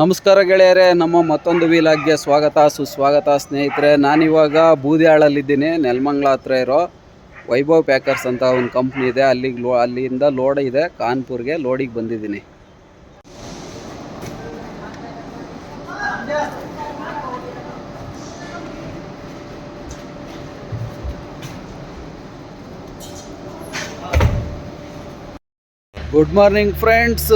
ನಮಸ್ಕಾರ ಗೆಳೆಯರೇ, ನಮ್ಮ ಮತ್ತೊಂದು ವೀಲಾಗ್ಗೆ ಸ್ವಾಗತ, ಸುಸ್ವಾಗತ ಸ್ನೇಹಿತರೆ. ನಾನಿವಾಗ ಬೂದಿಯಾಳಲ್ಲಿದ್ದೀನಿ, ನೆಲಮಂಗ್ಲ ಹತ್ರ ಇರೋ ವೈಭವ್ ಪ್ಯಾಕರ್ಸ್ ಅಂತ ಒಂದು ಕಂಪ್ನಿ ಇದೆ. ಅಲ್ಲಿಗೆ ಲೋ ಅಲ್ಲಿಂದ ಲೋಡ್ ಇದೆ, ಕಾನ್ಪುರ್ಗೆ ಲೋಡಿಗೆ ಬಂದಿದ್ದೀನಿ. ಗುಡ್ ಮಾರ್ನಿಂಗ್ ಫ್ರೆಂಡ್ಸ್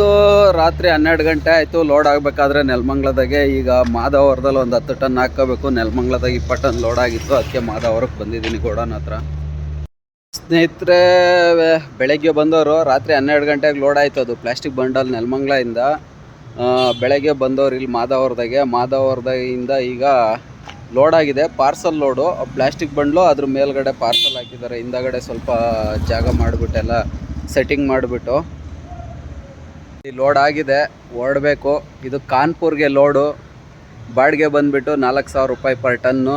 ರಾತ್ರಿ ಹನ್ನೆರಡು ಗಂಟೆ ಆಯಿತು. ಲೋಡ್ ಆಗಬೇಕಾದ್ರೆ ನೆಲಮಂಗ್ಲದಾಗೆ ಈಗ ಮಾಧವರದಲ್ಲಿ ಒಂದು ಹತ್ತು ಟನ್ ಹಾಕೋಬೇಕು ನೆಲಮಂಗ್ಲದಾಗ ಇಪ್ಪತ್ತು ಟನ್ ಲೋಡ್ ಆಗಿತ್ತು. ಅದಕ್ಕೆ ಮಾಧವರಕ್ಕೆ ಬಂದಿದ್ದೀನಿ ಗೋಡನ್ ಹತ್ರ. ಸ್ನೇಹಿತರೆ ಬೆಳಗ್ಗೆ ಬಂದವರು, ರಾತ್ರಿ ಹನ್ನೆರಡು ಗಂಟೆಗೆ ಲೋಡ್ ಆಯಿತು ಅದು. ಪ್ಲಾಸ್ಟಿಕ್ ಬಂಡಲ್ ನೆಲಮಂಗ್ಲಿಂದ ಬೆಳಗ್ಗೆ ಬಂದವರು ಇಲ್ಲಿ ಮಾಧವರದಾಗೆ ಮಾಧವರದಾಗಿಂದ ಈಗ ಲೋಡ್ ಆಗಿದೆ. ಪಾರ್ಸಲ್ ಲೋಡು ಪ್ಲಾಸ್ಟಿಕ್ ಬಂಡ್ಲು ಅದ್ರ ಮೇಲ್ಗಡೆ ಪಾರ್ಸಲ್ ಹಾಕಿದ್ದಾರೆ. ಹಿಂದಗಡೆ ಸ್ವಲ್ಪ ಜಾಗ ಮಾಡಿಬಿಟ್ಟೆಲ್ಲ ಸೆಟ್ಟಿಂಗ್ ಮಾಡಿಬಿಟ್ಟು. ಲೋಡ್ ಆಗಿದೆ ಹೊರಡಬೇಕು ಇದು ಕಾನ್ಪುರ್ಗೆ ಲೋಡು ಬಾಡಿಗೆ ಬಂದುಬಿಟ್ಟು ನಾಲ್ಕು ಸಾವಿರ ರೂಪಾಯಿ ಪರ್ ಟನ್ನು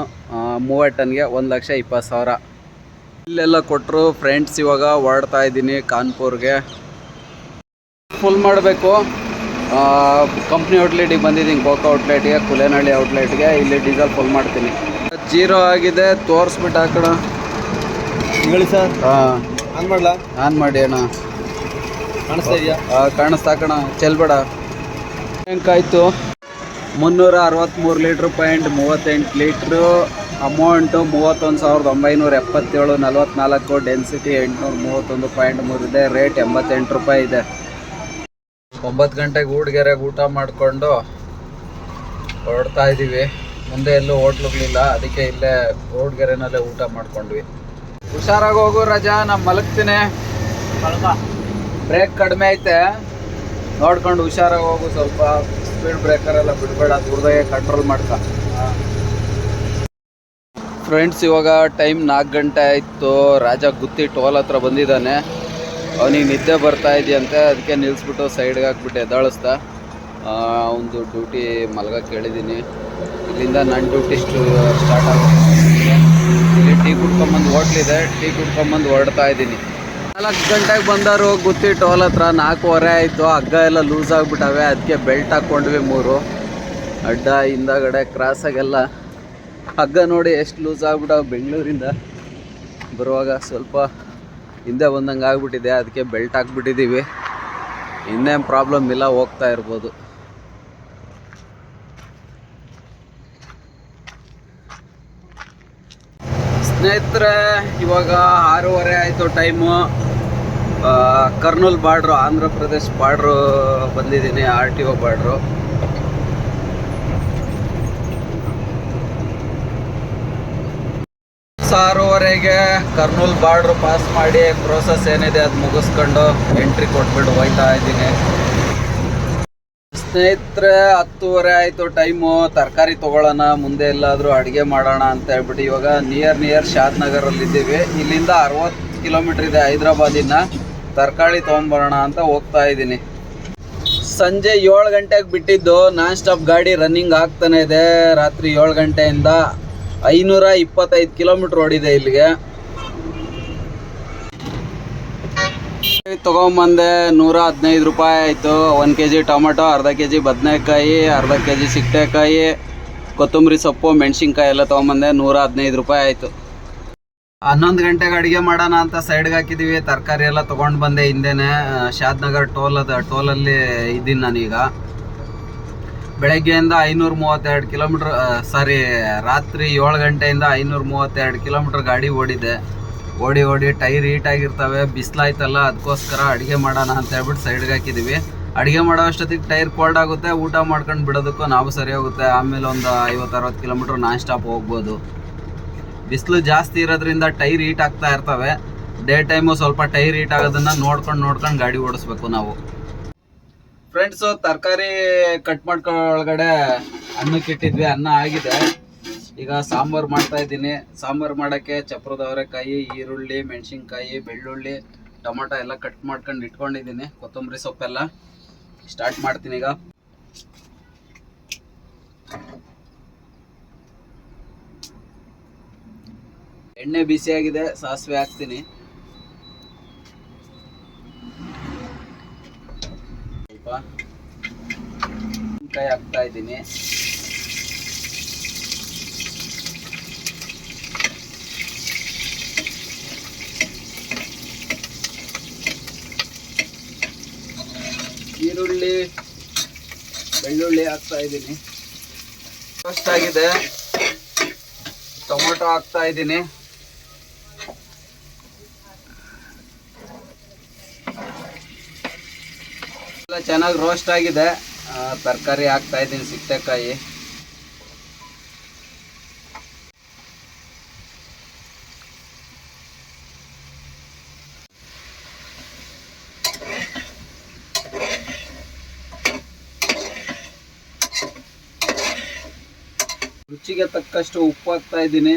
ಮೂವತ್ತು ಟನ್ಗೆ ಒಂದು ಲಕ್ಷ ಇಪ್ಪತ್ತು ಸಾವಿರ. ಇಲ್ಲೆಲ್ಲ ಕೊಟ್ಟರು ಫ್ರೆಂಡ್ಸ್ ಇವಾಗ ಹೊರಡ್ತಾ ಇದ್ದೀನಿ ಕಾನ್ಪುರ್ಗೆ. ಫುಲ್ ಮಾಡಬೇಕು. ಕಂಪ್ನಿ ಔಟ್ಲೆಟಿಗೆ ಬಂದಿದ್ದೀನಿ ಕೋಕೋ ಔಟ್ಲೆಟ್ಗೆ ಕುಲೇನಹಳ್ಳಿ ಔಟ್ಲೆಟ್ಗೆ ಇಲ್ಲಿ ಡೀಸೆಲ್ ಫುಲ್ ಮಾಡ್ತೀನಿ. ಜೀರೋ ಆಗಿದೆ ತೋರಿಸ್ಬಿಟ್ಟು ಹಾಕೋಣ. ಹೇಳಿ ಸರ್ ಹಾಂ ಆನ್ ಮಾಡಲಾ? ಆನ್ ಮಾಡಿ ಅಣ್ಣ. ಕಾಣಿಸ್ತಾ ಇದೆಯಾ? ಕಾಣಿಸ್ತಾ ಕಣ ಚೆಲ್ಬೇಡ ಆಯ್ತು ಮುನ್ನೂರ ಅರವತ್ತ್ಮೂರು ಲೀಟ್ರ್ ಪಾಯಿಂಟ್ ಮೂವತ್ತೆಂಟು ಲೀಟ್ರು ಅಮೌಂಟು ಮೂವತ್ತೊಂದು ಸಾವಿರದ ಒಂಬೈನೂರ ಎಪ್ಪತ್ತೇಳು, ನಲ್ವತ್ನಾಲ್ಕು, ಡೆನ್ಸಿಟಿ ಎಂಟುನೂರ ಮೂವತ್ತೊಂದು ಪಾಯಿಂಟ್ ಮೂರು ಇದೆ, ರೇಟ್ ಎಂಬತ್ತೆಂಟು ರೂಪಾಯಿ ಇದೆ. ಒಂಬತ್ತು ಗಂಟೆಗೆ ಊಟಗೆರೆಗೆ ಊಟ ಮಾಡಿಕೊಂಡು ಹೊರಡ್ತಾ ಇದ್ದೀವಿ ಮುಂದೆ ಎಲ್ಲೂ ಹೋಟ್ಲುಗಳಿಲ್ಲ ಅದಕ್ಕೆ ಇಲ್ಲೇ ಊಟಗೆರೆನಲ್ಲೇ ಊಟ ಮಾಡ್ಕೊಂಡ್ವಿ. ಹುಷಾರಾಗಿ ಹೋಗು ರಜಾ, ನಾನು ಮಲಗ್ತೀನಿ. ಬ್ರೇಕ್ ಕಡಿಮೆ ಐತೆ. ನೋಡ್ಕೊಂಡು ಹುಷಾರಾಗಿ ಹೋಗು ಸ್ವಲ್ಪ. ಸ್ಪೀಡ್ ಬ್ರೇಕರ್ ಎಲ್ಲ ಬಿಡಬೇಡ. ದೂರದಾಗೆ ಕಂಟ್ರೋಲ್ ಮಾಡ್ಕ. ಫ್ರೆಂಡ್ಸ್ ಇವಾಗ ಟೈಮ್ ನಾಲ್ಕು ಗಂಟೆ ಆಯಿತು. ರಾಜ ಗುತ್ತಿ ಟೋಲ್ ಹತ್ರ ಬಂದಿದ್ದಾನೆ. ಅವನಿಗೆ ನಿದ್ದೆ ಬರ್ತಾ ಇದೆಯಂತೆ. ಅದಕ್ಕೆ ನಿಲ್ಲಿಸ್ಬಿಟ್ಟು ಸೈಡ್ಗೆ ಹಾಕ್ಬಿಟ್ಟು ಎದ್ದಾಳಿಸ್ತಾ ಒಂದು ಡ್ಯೂಟಿ ಮಲಗ ಕೇಳಿದ್ದೀನಿ. ಇಲ್ಲಿಂದ ನನ್ನ ಡ್ಯೂಟಿ ಸ್ಟಾರ್ಟ್ ಆಗುತ್ತೆ. ಇಲ್ಲಿ ಟೀ ಕುಡ್ಕೊಂಬಂದು ಹೋಟ್ಲಿದೆ ಟೀ ಕುಡ್ಕೊಂಬಂದು ಹೊರಡ್ತಾ ಇದ್ದೀನಿ ನಾಲ್ಕು ಗಂಟೆಗೆ ಬಂದರು, ಗುತ್ತಿ ಟೋಲ್ ಹತ್ರ ನಾಲ್ಕೂವರೆ ಆಯಿತು. ಹಗ್ಗ ಎಲ್ಲ ಲೂಸ್ ಆಗಿಬಿಟ್ಟವೆ, ಅದಕ್ಕೆ ಬೆಲ್ಟ್ ಹಾಕ್ಕೊಂಡ್ವಿ ಮೂರು. ಅಡ್ಡ ಹಿಂದಗಡೆ ಕ್ರಾಸಾಗೆಲ್ಲ ಹಗ್ಗ ನೋಡಿ ಎಷ್ಟು ಲೂಸ್ ಆಗ್ಬಿಟ್ಟವೆ ಬೆಂಗಳೂರಿಂದ. ಬರುವಾಗ ಸ್ವಲ್ಪ ಹಿಂದೆ ಬಂದಂಗೆ ಆಗ್ಬಿಟ್ಟಿದೆ, ಅದಕ್ಕೆ ಬೆಲ್ಟ್ ಹಾಕ್ಬಿಟ್ಟಿದ್ದೀವಿ. ಇನ್ನೇನು ಪ್ರಾಬ್ಲಮ್ ಇಲ್ಲ, ಹೋಗ್ತಾ ಇರ್ಬೋದು. ಸ್ನೇಹಿತರೆ, ಇವಾಗ ಆರೂವರೆ ಆಯಿತು time. Kurnool border, Andhra Pradesh border ಬಂದಿದ್ದೀನಿ, ಆರ್ ಟಿ ಒ ಬಾರ್ಡ್ರು. ಆರೂವರೆಗೆ ಕರ್ನೂಲ್ ಬಾರ್ಡ್ರು ಪಾಸ್ ಮಾಡಿ ಪ್ರೋಸೆಸ್ ಏನಿದೆ ಅದು ಮುಗಿಸ್ಕೊಂಡು ಎಂಟ್ರಿ ಕೊಟ್ಬಿಟ್ಟು ಹೋಯ್ತಾ ಇದ್ದೀನಿ. ಸ್ನೇಹಿತರೆ, ಹತ್ತುವರೆ ಆಯಿತು, ಟೈಮು. ತರಕಾರಿ ತೊಗೊಳ್ಳೋಣ, ಮುಂದೆ ಎಲ್ಲಾದರೂ ಅಡುಗೆ ಮಾಡೋಣ ಅಂತ ಹೇಳ್ಬಿಟ್ಟು ಇವಾಗ ನಿಯರ್ ನಿಯರ್ ಶಾದ್ ನಗರಲ್ಲಿದ್ದೀವಿ. ಇಲ್ಲಿಂದ ಅರವತ್ತು ಕಿಲೋಮೀಟ್ರ್ ಇದೆ ಹೈದ್ರಾಬಾದಿನ. ತರಕಾರಿ ತೊಗೊಂಬರೋಣ ಅಂತ ಹೋಗ್ತಾ ಇದ್ದೀನಿ. ಸಂಜೆ ಏಳು ಗಂಟೆಗೆ ಬಿಟ್ಟಿದ್ದು ನಾನ್ ಸ್ಟಾಪ್ ಗಾಡಿ ರನ್ನಿಂಗ್ ಆಗ್ತಾನೆ ಇದೆ. ರಾತ್ರಿ ಏಳು ಗಂಟೆಯಿಂದ ಐನೂರ ಇಪ್ಪತ್ತೈದು ಕಿಲೋಮೀಟ್ರ್ ಓಡಿದೆ ಇಲ್ಲಿಗೆ. ತೊಗೊಂಬಂದೆ ನೂರ ಹದಿನೈದು ರೂಪಾಯಿ ಆಯಿತು. ಒಂದು ಕೆ ಜಿ ಟೊಮೆಟೊ, ಅರ್ಧ ಕೆ ಜಿ ಬದನೆಕಾಯಿ, ಅರ್ಧ ಕೆ ಜಿ ಸಿಕ್ಟೆಕಾಯಿ ಕೊತ್ತಂಬರಿ ಸೊಪ್ಪು, ಮೆಣಸಿನ್ಕಾಯಿ ಎಲ್ಲ ತೊಗೊಂಬಂದೆ ನೂರ ಹದಿನೈದು ರೂಪಾಯಿ ಆಯಿತು. ಹನ್ನೊಂದು ಗಂಟೆಗೆ ಅಡುಗೆ ಮಾಡೋಣ ಅಂತ ಸೈಡ್ಗೆ ಹಾಕಿದ್ದೀವಿ ತರಕಾರಿ ಎಲ್ಲ ತೊಗೊಂಡು ಬಂದೆ ಹಿಂದೆನೆ. ಶಾದ್ನಗರ್ ಟೋಲ್ ಅದ, ಟೋಲಲ್ಲಿ ಇದ್ದೀನಿ ನಾನೀಗ. ಬೆಳಗ್ಗೆಯಿಂದ ಐನೂರ ಮೂವತ್ತೆರಡು ಕಿಲೋಮೀಟ್ರ್ ಸಾರಿ ರಾತ್ರಿ ಏಳು ಗಂಟೆಯಿಂದ ಐನೂರ ಮೂವತ್ತೆರಡು ಕಿಲೋಮೀಟ್ರ್ ಗಾಡಿ ಓಡಿದೆ. ಓಡಿ ಓಡಿ ಟೈರ್ ಹೀಟ್ ಆಗಿರ್ತವೆ, ಬಿಸಿಲಾಯ್ತಲ್ಲ ಅದಕ್ಕೋಸ್ಕರ ಅಡುಗೆ ಮಾಡೋಣ ಅಂತ ಹೇಳ್ಬಿಟ್ಟು ಸೈಡ್ಗೆ ಹಾಕಿದ್ದೀವಿ ಅಡುಗೆ ಮಾಡೋ ಅಷ್ಟೊತ್ತಿಗೆ ಟೈರ್ ಕೋಲ್ಡ್ ಆಗುತ್ತೆ, ಊಟ ಮಾಡ್ಕೊಂಡು ಬಿಡೋದಕ್ಕೂ ನಾವು ಸರಿ ಹೋಗುತ್ತೆ. ಆಮೇಲೆ ಒಂದು ಐವತ್ತು ಅರವತ್ತು ಕಿಲೋಮೀಟ್ರ್ ನಾನ್ ಸ್ಟಾಪ್ ಹೋಗ್ಬೋದು. ಬಿಸಿಲು ಜಾಸ್ತಿ ಇರೋದ್ರಿಂದ ಟೈರ್ ಹೀಟ್ ಆಗ್ತಾ ಇರ್ತವೆ. ಡೇ ಟೈಮು ಸ್ವಲ್ಪ ಟೈರ್ ಹೀಟ್ ಆಗೋದನ್ನು ನೋಡ್ಕೊಂಡು ನೋಡ್ಕೊಂಡು ಗಾಡಿ ಓಡಿಸ್ಬೇಕು ನಾವು. ಫ್ರೆಂಡ್ಸು ತರಕಾರಿ ಕಟ್ ಮಾಡ್ಕೊಳಗಡೆ ಅನ್ನಕ್ಕೆ ಇಟ್ಟಿದ್ವಿ ಅನ್ನ ಆಗಿದೆ. ಈಗ ಸಾಂಬಾರು ಮಾಡ್ತಾ ಇದ್ದೀನಿ. ಸಾಂಬಾರು ಮಾಡೋಕ್ಕೆ ಚಪ್ರದ ಅವರೆಕಾಯಿ, ಈರುಳ್ಳಿ, ಮೆಣಸಿನ್ಕಾಯಿ, ಬೆಳ್ಳುಳ್ಳಿ, ಟೊಮೊಟೊ ಎಲ್ಲ ಕಟ್ ಮಾಡ್ಕೊಂಡು ಇಟ್ಕೊಂಡಿದ್ದೀನಿ. ಕೊತ್ತಂಬರಿ ಸೊಪ್ಪೆಲ್ಲ ಸ್ಟಾರ್ಟ್ ಮಾಡ್ತೀನಿ ಈಗ. ಎಣ್ಣೆ ಬಿಸಿಯಾಗಿದೆ, ಸಾಸಿವೆ ಹಾಕ್ತೀನಿ. ಸ್ವಲ್ಪ ಹಾಕ್ತಾ ಇದ್ದೀನಿ. ಈರುಳ್ಳಿ, ಬೆಳ್ಳುಳ್ಳಿ ಹಾಕ್ತಾ ಇದ್ದೀನಿ. ಫಸ್ಟ್ ಆಗಿದೆ. ಟೊಮೊಟೊ ಹಾಕ್ತಾ ಇದ್ದೀನಿ. ಎಲ್ಲ ಚೆನ್ನಾಗಿ ರೋಸ್ಟ್ ಆಗಿದೆ. ತರಕಾರಿ ಹಾಕ್ತಾ ಇದ್ದೀನಿ, ಸಿಕ್ತೆಕಾಯಿ. ರುಚಿಗೆ ತಕ್ಕಷ್ಟು ಉಪ್ಪು ಹಾಕ್ತಾ ಇದ್ದೀನಿ.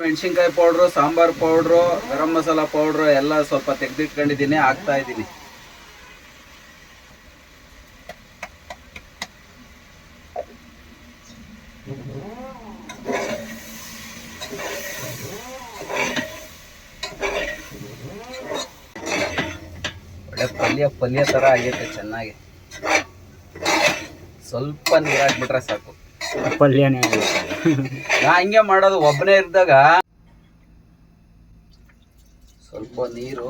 ಮೆಣಸಿನ್ಕಾಯಿ powder, sambar powder, garam masala powder ಎಲ್ಲ ಸ್ವಲ್ಪ ತೆಗೆದಿಟ್ಕೊಂಡಿದ್ದೀನಿ, ಹಾಕ್ತಾ ಇದ್ದೀನಿ. ಪಲ್ಯ ಪಲ್ಯ ಥರ ಆಗೈತೆ ಚೆನ್ನಾಗಿ. ಸ್ವಲ್ಪ ನೀರು ಹಾಕ್ಬಿಟ್ರೆ ಸಾಕು. ಪಲ್ಯನೇ ನಾ ಹಿಂಗೆ ಮಾಡೋದು ಒಬ್ಬನೇ ಇದ್ದಾಗ ಸ್ವಲ್ಪ ನೀರು.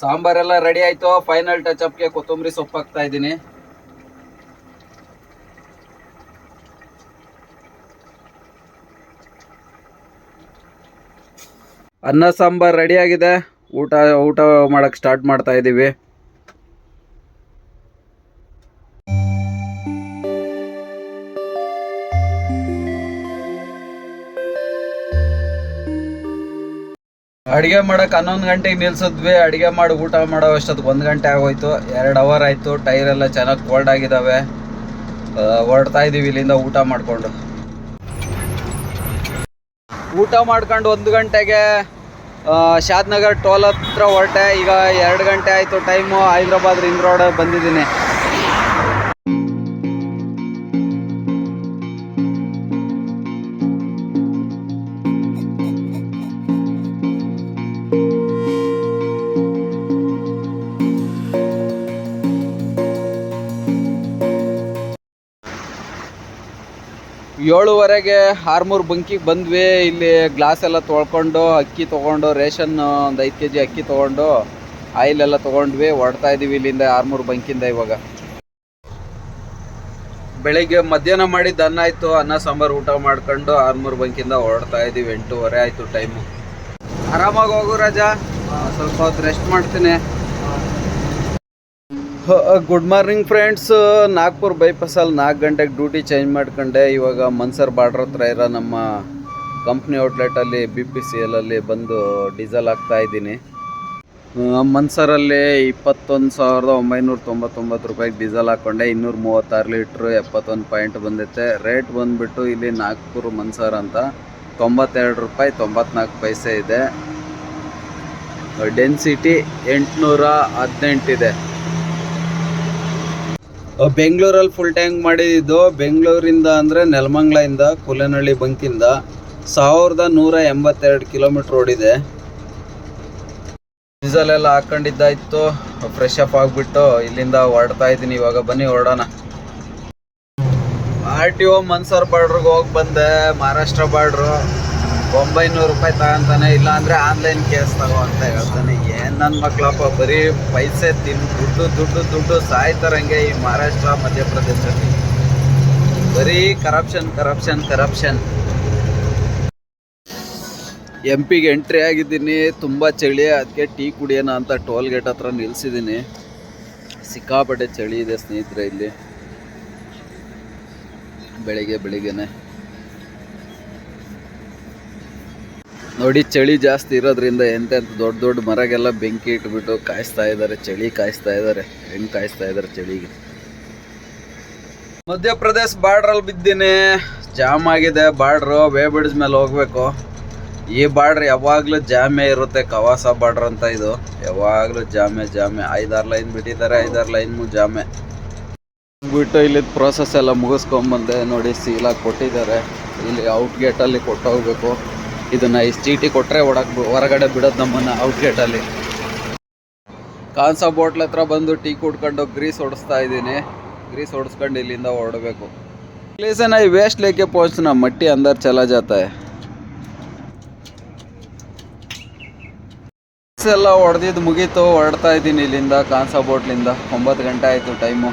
ಸಾಂಬಾರೆಲ್ಲ ರೆಡಿ ಆಯ್ತು. ಫೈನಲ್ ಟಚ್ ಅಪ್ಗೆ ಕೊತ್ತಂಬರಿ ಸೊಪ್ಪು ಹಾಕ್ತಾ ಇದ್ದೀನಿ. ಅನ್ನ ಸಾಂಬಾರ್ ರೆಡಿ ಆಗಿದೆ. ಊಟ ಊಟ ಮಾಡೋಕೆ ಸ್ಟಾರ್ಟ್ ಮಾಡ್ತಾ ಇದ್ದೀವಿ ಅಡಿಗೆ ಮಾಡಕ್ ಹನ್ನೊಂದು ಗಂಟೆಗೆ ನಿಲ್ಸಿದ್ವಿ. ಅಡಿಗೆ ಮಾಡಿ ಊಟ ಮಾಡೋ ಅಷ್ಟೊತ್ತಿಗೆ ಒಂದು ಗಂಟೆ ಆಗೋಯ್ತು. ಎರಡು ಅವರ್ ಆಯಿತು. ಟೈರ್ ಎಲ್ಲ ಚೆನ್ನಾಗಿ ಕೋಲ್ಡ್ ಆಗಿದ್ದಾವೆ ಹೊರಡ್ತಾ ಇದ್ದೀವಿ ಇಲ್ಲಿಂದ ಊಟ ಮಾಡ್ಕೊಂಡು. ಊಟ ಮಾಡ್ಕೊಂಡು ಒಂದು ಗಂಟೆಗೆ ಶಾದ್ನಗರ್ ಟೋಲ್ ಹತ್ರ ಹೊರಟೆ. ಈಗ ಎರಡು ಗಂಟೆ ಆಯಿತು, ಟೈಮು. ಹೈದ್ರಾಬಾದ್ ರಿಂಗ್ ರೋಡ್ ಬಂದಿದ್ದೀನಿ. ಏಳುವರೆಗೆ ಆರ್ಮೂರು ಬಂಕಿಗೆ ಬಂದ್ವಿ. ಇಲ್ಲಿ ಗ್ಲಾಸ್ ಎಲ್ಲ ತೊಳ್ಕೊಂಡು, ಅಕ್ಕಿ ತೊಗೊಂಡು, ರೇಷನ್ ಒಂದು ಐದು ಕೆ ಜಿ ಅಕ್ಕಿ ತೊಗೊಂಡು, ಆಯಿಲ್ ಎಲ್ಲ ತೊಗೊಂಡ್ವಿ. ಹೊಡ್ತಾ ಇದೀವಿ ಇಲ್ಲಿಂದ ಆರ್ಮೂರು ಬಂಕಿಂದ ಇವಾಗ. ಬೆಳಿಗ್ಗೆ ಮಧ್ಯಾಹ್ನ ಮಾಡಿದ್ದ ಅನ್ನ ಆಯಿತು. ಅನ್ನ, ಸಾಂಬಾರು, ಊಟ ಮಾಡ್ಕೊಂಡು ಆರ್ಮೂರು ಬಂಕಿಂದ ಹೊರಡ್ತಾ ಇದೀವಿ. ಎಂಟೂವರೆ ಆಯಿತು ಟೈಮು ಆರಾಮಾಗಿ ಹೋಗು ರಾಜ. ಸ್ವಲ್ಪ ಹೊತ್ತು ರೆಸ್ಟ್ ಮಾಡ್ತೀನಿ. ಗುಡ್ ಮಾರ್ನಿಂಗ್ ಫ್ರೆಂಡ್ಸ್ ನಾಗ್ಪುರ್ ಬೈಪಾಸಲ್ಲಿ ನಾಲ್ಕು ಗಂಟೆಗೆ ಡ್ಯೂಟಿ ಚೇಂಜ್ ಮಾಡ್ಕೊಂಡೆ. ಇವಾಗ ಮನ್ಸರ್ ಬಾರ್ಡ್ರ್ ಹತ್ರ ಇರೋ ನಮ್ಮ ಕಂಪ್ನಿ ಔಟ್ಲೆಟಲ್ಲಿ ಬಿ ಪಿ ಸಿ ಎಲಲ್ಲಿ ಬಂದು ಡೀಸೆಲ್ ಹಾಕ್ತಾ ಇದ್ದೀನಿ. ಮನ್ಸರಲ್ಲಿ ಇಪ್ಪತ್ತೊಂದು ಸಾವಿರದ ಒಂಬೈನೂರ ತೊಂಬತ್ತೊಂಬತ್ತು ರೂಪಾಯಿಗೆ ಡೀಸೆಲ್ ಹಾಕ್ಕೊಂಡೆ ಇನ್ನೂರ ಮೂವತ್ತಾರು ಲೀಟ್ರು ಎಪ್ಪತ್ತೊಂದು ಪಾಯಿಂಟ್ ಬಂದೈತೆ ರೇಟ್ ಬಂದುಬಿಟ್ಟು ಇಲ್ಲಿ ನಾಗ್ಪುರ್ ಮನ್ಸರ್ ಅಂತ ತೊಂಬತ್ತೆರಡು ರೂಪಾಯಿ ತೊಂಬತ್ನಾಲ್ಕು ಪೈಸೆ ಇದೆ. ಡೆನ್ಸಿಟಿ ಎಂಟುನೂರ ಹದಿನೆಂಟಿದೆ ಬೆಂಗಳೂರಲ್ಲಿ ಫುಲ್ ಟ್ಯಾಂಕ್ ಮಾಡಿದ್ದು ಬೆಂಗಳೂರಿಂದ ಅಂದರೆ ನೆಲಮಂಗ್ಲಿಂದ ಕುಲನಹಳ್ಳಿ ಬಂಕಿಂದ ಸಾವಿರದ ನೂರ ಎಂಬತ್ತೆರಡು ಕಿಲೋಮೀಟ್ರ್ ಓಡಿದೆ. ಡೀಸೆಲ್ ಎಲ್ಲ ಹಾಕೊಂಡಿದ್ದಾಯ್ತು ಫ್ರೆಶ್ ಅಪ್ ಆಗಿಬಿಟ್ಟು ಇಲ್ಲಿಂದ ಹೊರಡ್ತಾ ಇದ್ದೀನಿ, ಇವಾಗ ಬನ್ನಿ ಹೊರಡೋಣ. ಆರ್ ಟಿ ಒ ಮನ್ಸರ್ ಬಾರ್ಡ್ರಿಗೆ ಹೋಗಿ ಬಂದೆ, ಮಹಾರಾಷ್ಟ್ರ ಬಾರ್ಡ್ರು. ಒಂಬೈನೂರು ರೂಪಾಯಿ ತಗೊಂತಾನೆ ಇಲ್ಲ ಅಂದರೆ ಆನ್ಲೈನ್ ಕೇಸ್ ತಗೋ ಅಂತ ಹೇಳ್ತಾನೆ. ಏನು ನನ್ನ ಮಕ್ಕಳಪ್ಪ ಬರೀ ಪೈಸೆ ತಿನ್, ದುಡ್ಡು ದುಡ್ಡು ದುಡ್ಡು ಸಾಯ್ತಾರಂಗೆ ಈ ಮಹಾರಾಷ್ಟ್ರ, ಮಧ್ಯಪ್ರದೇಶದಲ್ಲಿ. ಬರೀ ಕರಪ್ಷನ್ ಕರಪ್ಷನ್ ಕರಪ್ಷನ್ ಎಂ ಪಿಗೆ ಎಂಟ್ರಿ ಆಗಿದ್ದೀನಿ, ತುಂಬ ಚಳಿ ಅದಕ್ಕೆ ಟೀ ಕುಡಿಯೋಣ ಅಂತ ಟೋಲ್ ಗೇಟ್ ಹತ್ರ ನಿಲ್ಸಿದ್ದೀನಿ. ಸಿಕ್ಕಾಪಟ್ಟೆ ಚಳಿ ಇದೆ ಸ್ನೇಹಿತರೆ ಇಲ್ಲಿ. ಬೆಳಿಗ್ಗೆ, ಬೆಳಿಗ್ಗೆನೆ. ನೋಡಿ, ಚಳಿ ಜಾಸ್ತಿ ಇರೋದ್ರಿಂದ ಎಂತೆಂಥ ದೊಡ್ಡ ದೊಡ್ಡ ಮರಗೆಲ್ಲ ಬೆಂಕಿ ಇಟ್ಬಿಟ್ಟು ಕಾಯಿಸ್ತಾ ಇದ್ದಾರೆ ಚಳಿ ಕಾಯಿಸ್ತಾ ಇದ್ದಾರೆ ಹೆಂಗ್ ಕಾಯಿಸ್ತಾ ಇದ್ದಾರೆ ಚಳಿಗೆ? ಮಧ್ಯಪ್ರದೇಶ ಬಾರ್ಡ್ರಲ್ಲಿ ಬಿದ್ದೀನಿ. ಜಾಮ್ ಆಗಿದೆ. ಬಾರ್ಡ್ರು ವೇ ಬ್ರಿಡ್ಜ್ ಮೇಲೆ ಹೋಗ್ಬೇಕು. ಈ ಬಾರ್ಡ್ರ್ ಯಾವಾಗಲೂ ಜಾಮೆ ಇರುತ್ತೆ. ಕವಾಸ ಬಾರ್ಡ್ರ್ ಅಂತ ಇದು. ಯಾವಾಗಲೂ ಜಾಮೆ ಜಾಮೆ. ಐದಾರು ಲೈನ್ ಬಿಟ್ಟಿದ್ದಾರೆ. ಐದಾರು ಲೈನ್ ಜಾಮೆ. ಬಿಟ್ಟು ಇಲ್ಲಿ ಪ್ರೋಸೆಸ್ ಎಲ್ಲ ಮುಗಿಸ್ಕೊಂಬಂದೆ ನೋಡಿ ಸೀಲಾಗಿ ಕೊಟ್ಟಿದ್ದಾರೆ. ಇಲ್ಲಿ ಔಟ್ ಗೇಟಲ್ಲಿ ಕೊಟ್ಟೋಗ್ಬೇಕು. ಇದನ್ನ ಈ ಚೀಟಿ ಕೊಟ್ಟರೆ ಒಳಗೆ ಹೊರಗಡೆ ಬಿಡೋದು ನಮ್ಮನ್ನು ಔಟ್ ಗೇಟಲ್ಲಿ ಕಾನ್ಸಾ ಬೋಟ್ಲ್ ಹತ್ರ ಬಂದು ಟೀ ಕುಡ್ಕೊಂಡು ಗ್ರೀಸ್ ಹೊಡಿಸ್ತಾ ಇದ್ದೀನಿ ग्रीस ಹೊಡಿಸ್ಕೊಂಡು ಇಲ್ಲಿಂದ ಹೊರಡಬೇಕು प्लीज है ना ये वेस्ट लेके पहुंचना मट्टी अंदर चला जाता है ಎಲ್ಲ ಹೊಡೆದಿದ್ದು ಮುಗೀತು ಹೊರಡ್ತಾ ಇದ್ದೀನಿ ಇಲ್ಲಿಂದ ಕಾನ್ಸಾ ಬೋಟ್ಲಿಂದ ಒಂಬತ್ತು ಗಂಟೆ ಆಯಿತು ಟೈಮು